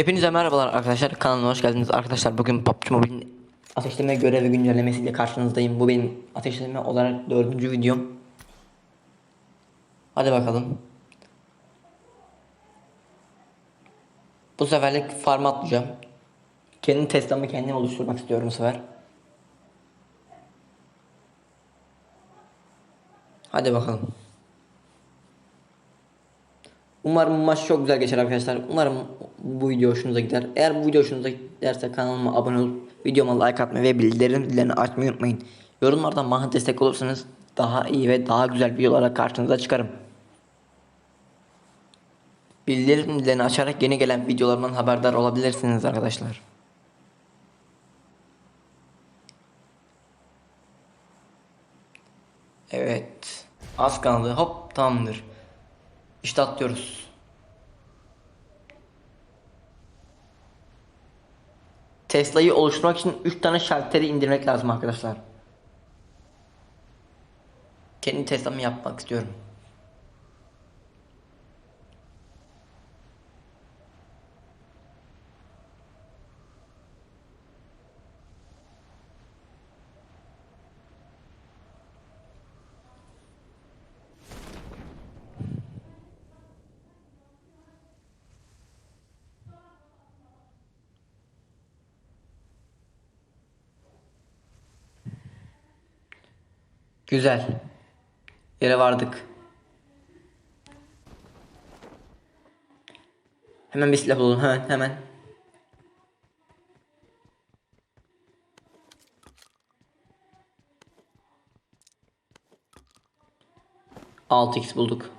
Hepinize merhabalar arkadaşlar kanalıma hoş geldiniz. Arkadaşlar bugün PUBG Mobile'in ateşleme görevi güncellemesiyle karşınızdayım. Bu benim ateşleme olarak dördüncü videom. Hadi bakalım. Bu seferlik farm atlayacağım. Kendi Tesla'mı kendim oluşturmak istiyorum bu sefer. Hadi bakalım Umarım maç çok güzel geçer arkadaşlar. Umarım bu video hoşunuza gider. Eğer bu video hoşunuza giderse kanalıma abone olup videoma like atmayı ve bildirim zillerini açmayı unutmayın. Yorumlardan bana destek olursanız daha iyi ve daha güzel videolara karşınıza çıkarım. Bildirim zillerini açarak yeni gelen videolarımdan haberdar olabilirsiniz arkadaşlar. Evet. Az kaldı. Hop tamamdır. İşte atlıyoruz. Tesla'yı oluşturmak için 3 tane şalteri indirmek lazım arkadaşlar. Kendi Tesla'mı yapmak istiyorum. Güzel. Yere vardık. Hemen bir silah bulalım hemen hemen. Altı x bulduk.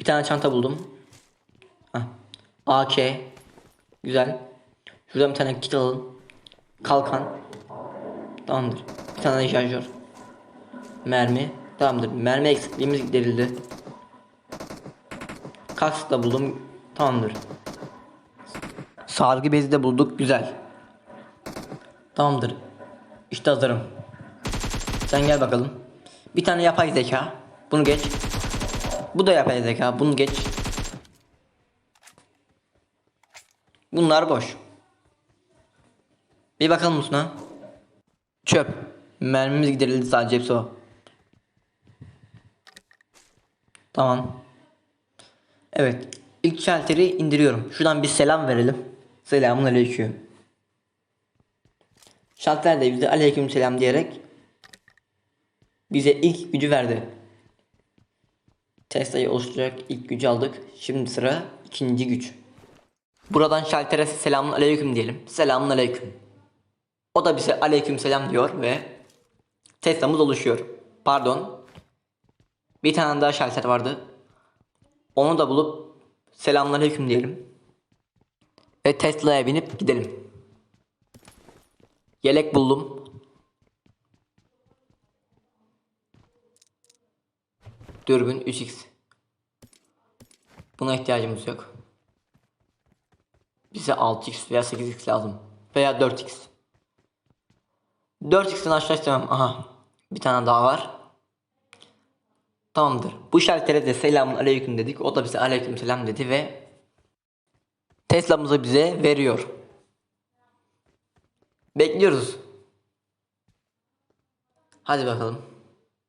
Bir tane çanta buldum. Hah. AK. Güzel. Şuradan bir tane kit alalım. Kalkan. Tamamdır. Bir tane şarjör. Mermi. Tamamdır. Mermi eksikliğimiz giderildi. Kask da buldum. Tamamdır. Sargı bezi de bulduk. Güzel. Tamamdır. İşte hazırım. Sen gel bakalım. Bir tane yapay zeka. Bunu geç. Bu da yapay zeka. Bunu geç. Bunlar boş. Bir bakalım Musna. Çöp. Mermimiz giderildi sadece hepsi o. Tamam. Evet. İlk şalteri indiriyorum. Şuradan bir selam verelim. Selamun aleyküm. Şalter de bize aleyküm selam diyerek bize ilk gücü verdi. Tesla'yı oluşturacak ilk gücü aldık. Şimdi sıra ikinci güç. Buradan şaltere selamun aleyküm diyelim. Selamun aleyküm. O da bize aleyküm selam diyor ve Tesla'mız oluşuyor. Pardon. Bir tane daha şalter vardı. Onu da bulup selamünaleyküm diyelim. Ve Tesla'ya binip gidelim. Yelek buldum. Dürbün 3x. Buna ihtiyacımız yok. Bize 6x veya 8x lazım. Veya 4x. 4x'ten aşağı istemem. Aha. Bir tane daha var. Tamamdır. Bu şaltere de selamun aleyküm dedik. O da bize aleyküm selam dedi ve Tesla'mızı bize veriyor. Bekliyoruz. Hadi bakalım.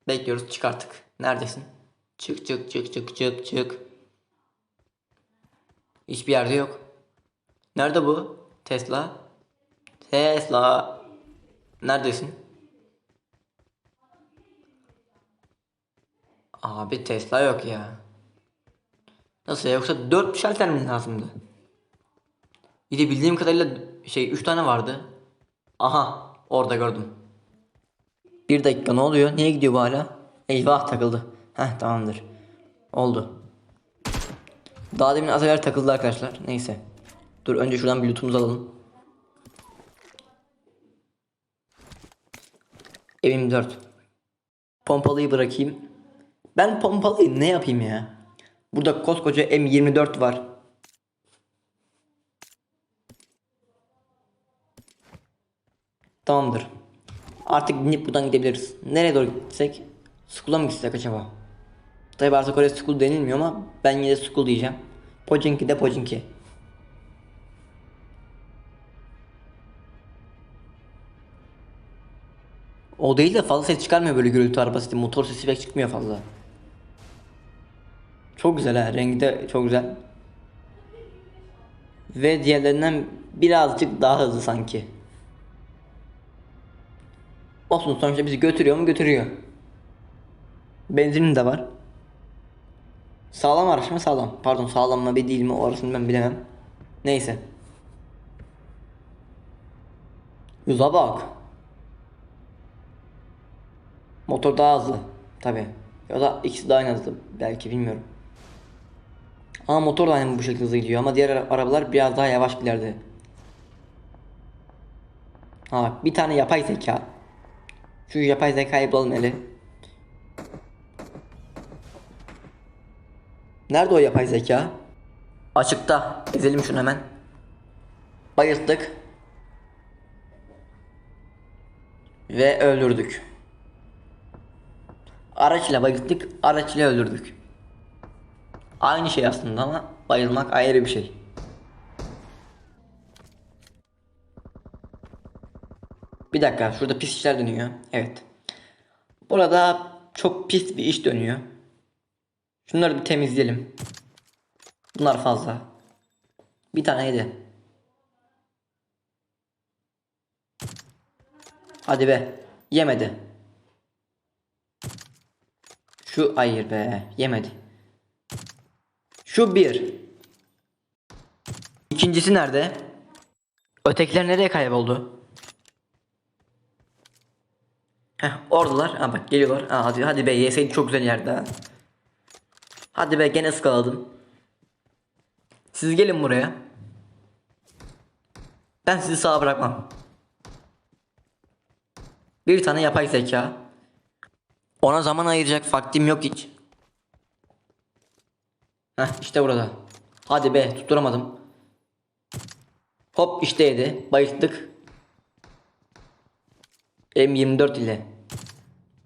Bekliyoruz çık artık. Neredesin? Çık çık çık çık çık çık. Hiçbir yerde yok. Nerede bu? Tesla. Tesla. Neredesin? Abi Tesla yok ya. Nasıl ya? yoksa 4 şalter mi lazımdı? Bir de bildiğim kadarıyla şey 3 tane vardı. Aha orada gördüm. Bir dakika ne oluyor? Niye gidiyor bu hala? Eyvah takıldı. Heh tamamdır. Oldu. Daha demin az evvel takıldı arkadaşlar. Neyse. Dur önce şuradan bir lootumuzu alalım. Evim 4. Pompalıyı bırakayım. Ben pompalıyı ne yapayım ya? Burada koskoca M24 var. Tamamdır. Artık binip buradan gidebiliriz. Nereye doğru gitsek? School'a mı gitsek acaba? Tabi artık oraya school denilmiyor ama ben yine de school diyeceğim. Pochinki de Pochinki. O değil de fazla ses çıkarmıyor böyle gürültü arabası. Motor sesi pek çıkmıyor fazla. Çok güzel ha. Rengi de çok güzel. Ve diğerlerinden birazcık daha hızlı sanki. Olsun sonuçta bizi götürüyor mu götürüyor. Benzinin de var. Sağlam araç mı sağlam? Pardon sağlam mı bir değil mi orasını ben bilemem. Neyse. Hıza bak. Motor daha hızlı. Tabi. Ya da ikisi de aynı hızlı. Belki bilmiyorum. Ama motor da aynı bu şekilde hızlı gidiyor ama diğer ara- arabalar biraz daha yavaş giderdi. Ha bir tane yapay zeka. Şu yapay zekayı bulalım hele. Nerede o yapay zeka? Açıkta. Ezelim şunu hemen. Bayılttık. Ve öldürdük. Araç ile bayılttık, araç ile öldürdük. Aynı şey aslında ama bayılmak ayrı bir şey. Bir dakika, şurada pis işler dönüyor. Evet. Burada çok pis bir iş dönüyor. Şunları bir temizleyelim. Bunlar fazla. Bir tane yedi. Hadi be. Yemedi. Şu hayır be. Yemedi. Şu bir. İkincisi nerede? Ötekiler nereye kayboldu? Heh oradalar. Ha bak geliyorlar. Ha, hadi hadi be yeseydi çok güzel yerde ha. Hadi be gene ıskaladım. Siz gelin buraya. Ben sizi sağ bırakmam. Bir tane yapay zeka. Ona zaman ayıracak vaktim yok hiç. Heh işte burada. Hadi be tutturamadım. Hop işte yedi. Bayılttık. M24 ile.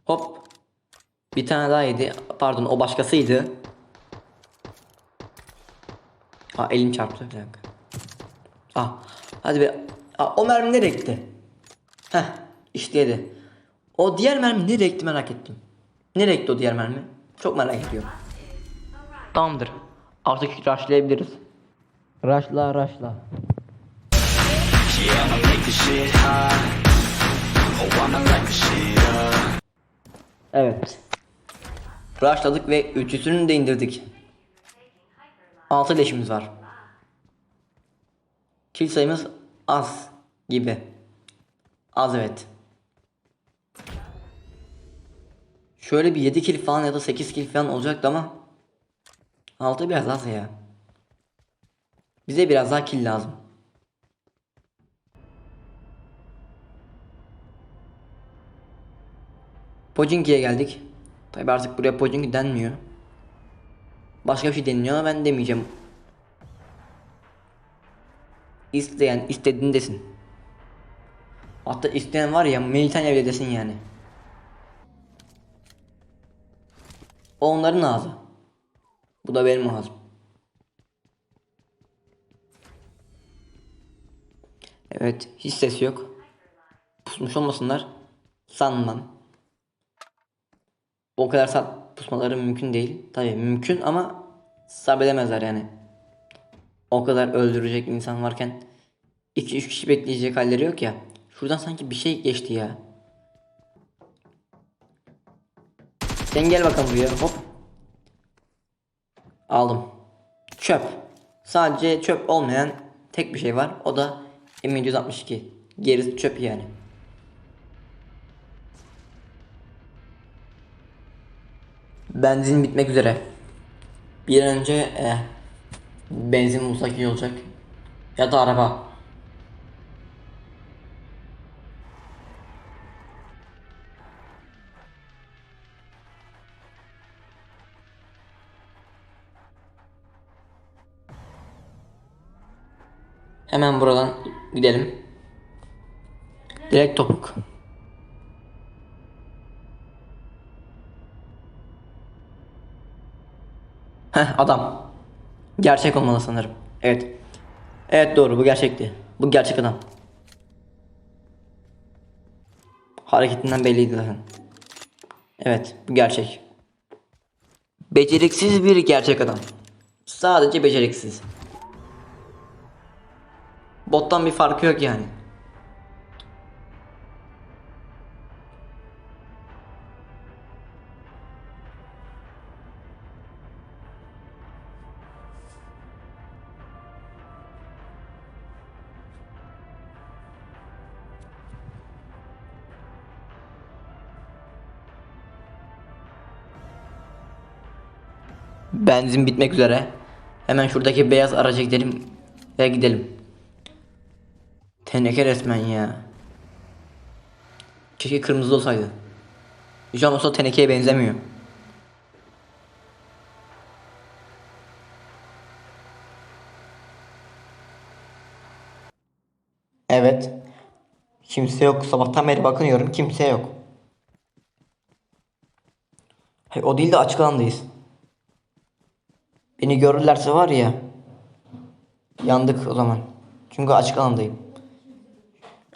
Hop. Bir tane daha yedi. Pardon o başkasıydı. Aa elim çarptı bir dakika. Ah hadi be. Aa, o mermi nereye gitti? Heh işte yedi. O diğer mermi nereye gitti merak ettim. Nereye gitti o diğer mermi? Çok merak ediyorum. Tamamdır. Artık rushlayabiliriz. Rushla rushla. Evet. Rushladık ve üçüsünü de indirdik. 6 leşimiz var. Kill sayımız az gibi. Az evet. Şöyle bir 7 kill falan ya da 8 kill falan olacaktı ama 6 biraz az ya. Bize biraz daha kill lazım. Pochinki'ye geldik. Tabi artık buraya Pochinki denmiyor. Başka bir şey deniliyor ama ben demeyeceğim. İsteyen istediğini desin. Hatta isteyen var ya Melitanya bile desin yani. O onların ağzı. Bu da benim ağzım. Evet hiç ses yok. Pusmuş olmasınlar. Sanmam. O kadar sap pusmaları mümkün değil. Tabii mümkün ama sabredemezler yani. O kadar öldürecek insan varken 2-3 kişi bekleyecek halleri yok ya. Şuradan sanki bir şey geçti ya. Sen gel bakalım buraya hop. Aldım. Çöp. Sadece çöp olmayan tek bir şey var. O da M762. Gerisi çöp yani. Benzin bitmek üzere. Bir an önce e, benzin bulsak iyi olacak. Ya da araba. Hemen buradan gidelim. Direkt topuk. Heh adam. Gerçek olmalı sanırım. Evet. Evet doğru bu gerçekti. Bu gerçek adam. Hareketinden belliydi zaten. Evet bu gerçek. Beceriksiz bir gerçek adam. Sadece beceriksiz. Bottan bir farkı yok yani. Benzin bitmek üzere. Hemen şuradaki beyaz araca gidelim ve gidelim. Teneke resmen ya. Keşke kırmızı olsaydı. Jam olsa tenekeye benzemiyor. Evet. Kimse yok. Sabahtan beri bakınıyorum. Kimse yok. Hayır, o değil de açık alandayız. Beni görürlerse var ya. Yandık o zaman. Çünkü açık alandayım.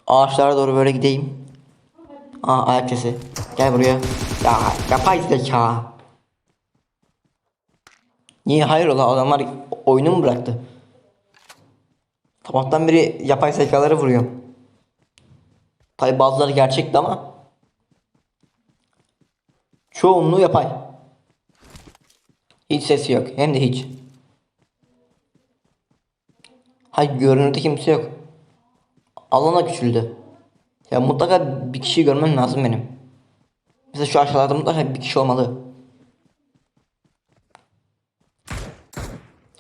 Ağaçlara doğru böyle gideyim. Aa ayak sesi. Gel buraya. Ya yapay zeka. Niye hayır ola adamlar oyunu mu bıraktı? Sabahtan beri yapay zekaları vuruyorum. Tabi bazıları gerçekti ama çoğunluğu yapay. Hiç sesi yok. Hem de hiç. Hayır görünürde kimse yok. Alana küçüldü. Ya mutlaka bir kişi görmem lazım benim. Mesela şu aşağılarda mutlaka bir kişi olmalı.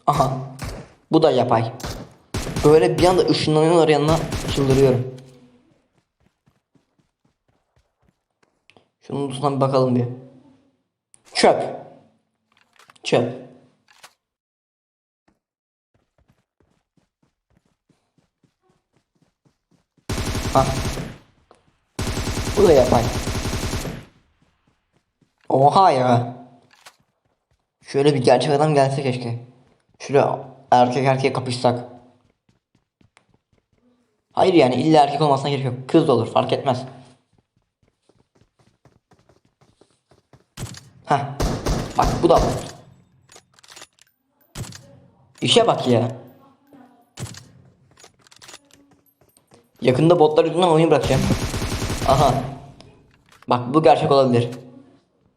Aha. Bu da yapay. Böyle bir anda ışınlanıyorlar yanına çıldırıyorum. Şunun üstüne bir bakalım bir. Çöp. Çöp. Ha. Bu da yapay. Oha ya. Şöyle bir gerçek adam gelse keşke. Şöyle erkek erkeğe kapışsak. Hayır yani illa erkek olmasına gerek yok. Kız da olur fark etmez. Heh. Bak bu da var. İşe bak ya. Yakında botlar yüzünden oyun bırakacağım. Aha. Bak bu gerçek olabilir.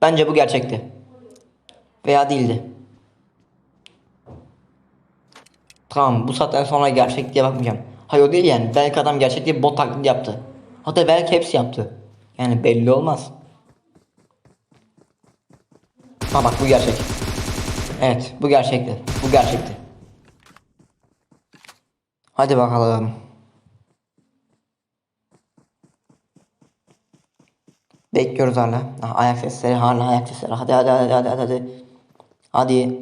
Bence bu gerçekti. Veya değildi. Tamam bu saatten sonra gerçek diye bakmayacağım. Hayır o değil yani. Belki adam gerçek diye bot taklidi yaptı. Hatta belki hepsi yaptı. Yani belli olmaz. Ha bak bu gerçek. Evet bu gerçekti. Bu gerçekti. Hadi bakalım. Bekliyoruz hala. Ah, ayak sesleri hala ayak sesleri. Hadi hadi hadi hadi hadi. Hadi. hadi.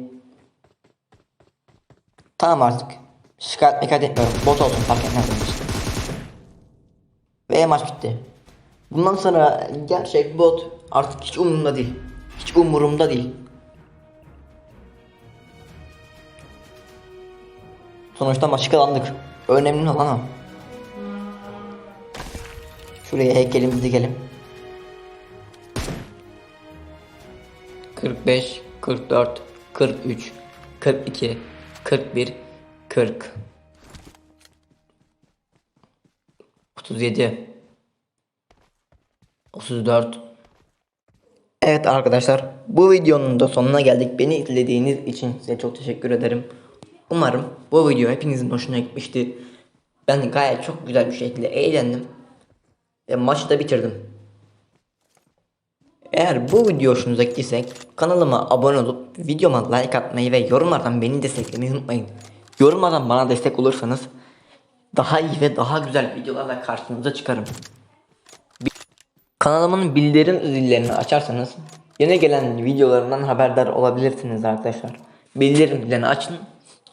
Tamam artık. Şikayet mekayet etmiyorum. Bot olsun fark etmez. Ve maç bitti. Bundan sonra gerçek bot artık hiç umurumda değil. Hiç umurumda değil. Sonuçta maçı kazandık. Önemli olan o. Şuraya heykelimizi dikelim. 45, 44, 43, 42, 41, 40, 37, 34. Evet arkadaşlar bu videonun da sonuna geldik. Beni izlediğiniz için size çok teşekkür ederim. Umarım bu video hepinizin hoşuna gitmişti. Ben gayet çok güzel bir şekilde eğlendim. Ve maçı da bitirdim. Eğer bu video hoşunuza gittiyse kanalıma abone olup videoma like atmayı ve yorumlardan beni desteklemeyi unutmayın. Yorumlardan bana destek olursanız daha iyi ve daha güzel videolarla karşınıza çıkarım. Kanalımın bildirim zillerini açarsanız yeni gelen videolarımdan haberdar olabilirsiniz arkadaşlar. Bildirim zillerini açın.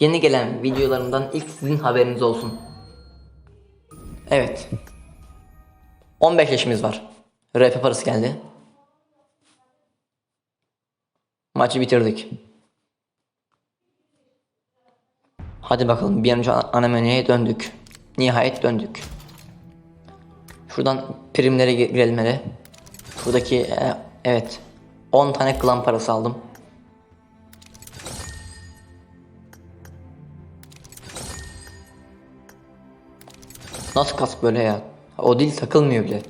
Yeni gelen videolarımdan ilk sizin haberiniz olsun. Evet. 15 yaşımız var. RP parası geldi. Maçı bitirdik. Hadi bakalım bir an önce ana döndük. Nihayet döndük. Şuradan primlere gi- girelim hele. Şuradaki e, evet 10 tane klan parası aldım. Nasıl kas böyle ya? O dil takılmıyor bile.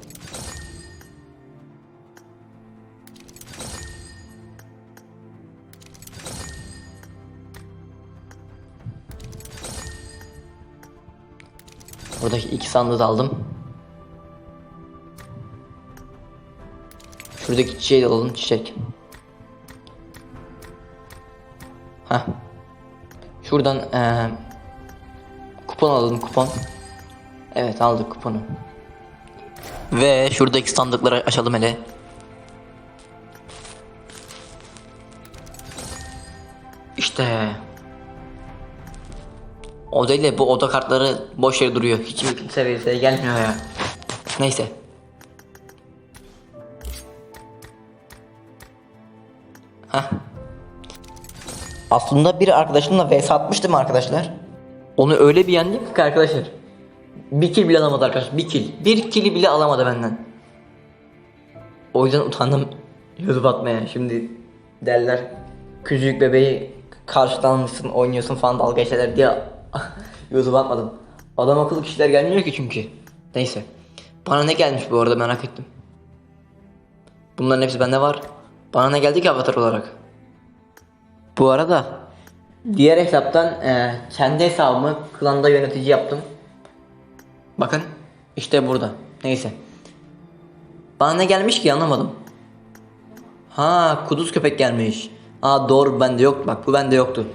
Sandığı da aldım. Şuradaki çiçeği de alalım çiçek. Ha. Şuradan eee kupon alalım kupon. Evet aldık kuponu. Ve şuradaki sandıkları açalım hele. O değil de bu oda kartları boş yere duruyor. Hiç seviyesine gelmiyor ya. Neyse. Heh. Aslında bir arkadaşımla vs atmıştım arkadaşlar. Onu öyle bir yendik ki arkadaşlar. Bir kill bile alamadı arkadaşlar. Bir kill. Bir kill'i bile alamadı benden. O yüzden utandım YouTube atmaya. Şimdi derler küçücük bebeği karşıdan oynuyorsun falan dalga geçerler diye YouTube atmadım. Adam akıllı kişiler gelmiyor ki çünkü. Neyse. Bana ne gelmiş bu arada merak ettim. Bunların hepsi bende var. Bana ne geldi ki avatar olarak? Bu arada diğer hesaptan e, kendi hesabımı klanda yönetici yaptım. Bakın işte burada. Neyse. Bana ne gelmiş ki anlamadım. Ha kuduz köpek gelmiş. Aa doğru bende yok bak bu bende yoktu.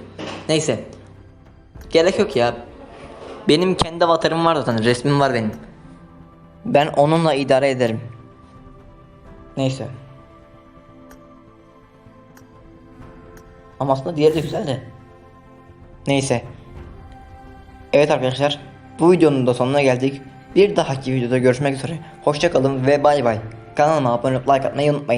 Neyse. Gerek yok ya. Benim kendi avatarım var zaten resmim var benim. Ben onunla idare ederim. Neyse. Ama aslında diğeri de güzel de. Neyse. Evet arkadaşlar. Bu videonun da sonuna geldik. Bir dahaki videoda görüşmek üzere. Hoşçakalın ve bay bay. Kanalıma abone olup like atmayı unutmayın.